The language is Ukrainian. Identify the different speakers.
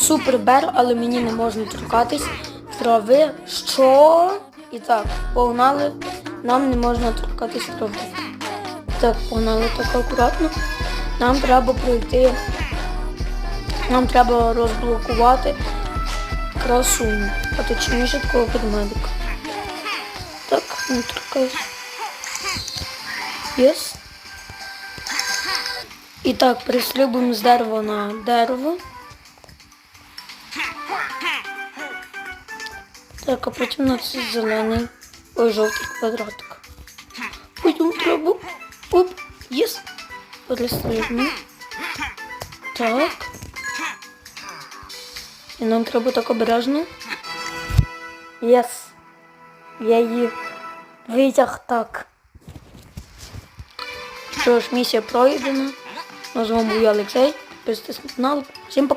Speaker 1: Супер бер, але мені не можна торкатись трави. Що? І так, погнали. Нам не можна торкатись трави. Так, погнали так акуратно. Нам треба пройти. Нам треба розблокувати красуню. А точніше такого ведмедика. Так, не торкайся. Єс. І так, перестрибуємо з дерева на дерево. Так, а потім на цей зелений. Ой, жовтий квадратик. Потім треба. Оп, єс. Перестрибну. Так. І нам треба так обережно. Єс. Я її витяг так. Що ж, місія пройдена. З вами я Олексій. Підписуйтесь на канал. Всім пока.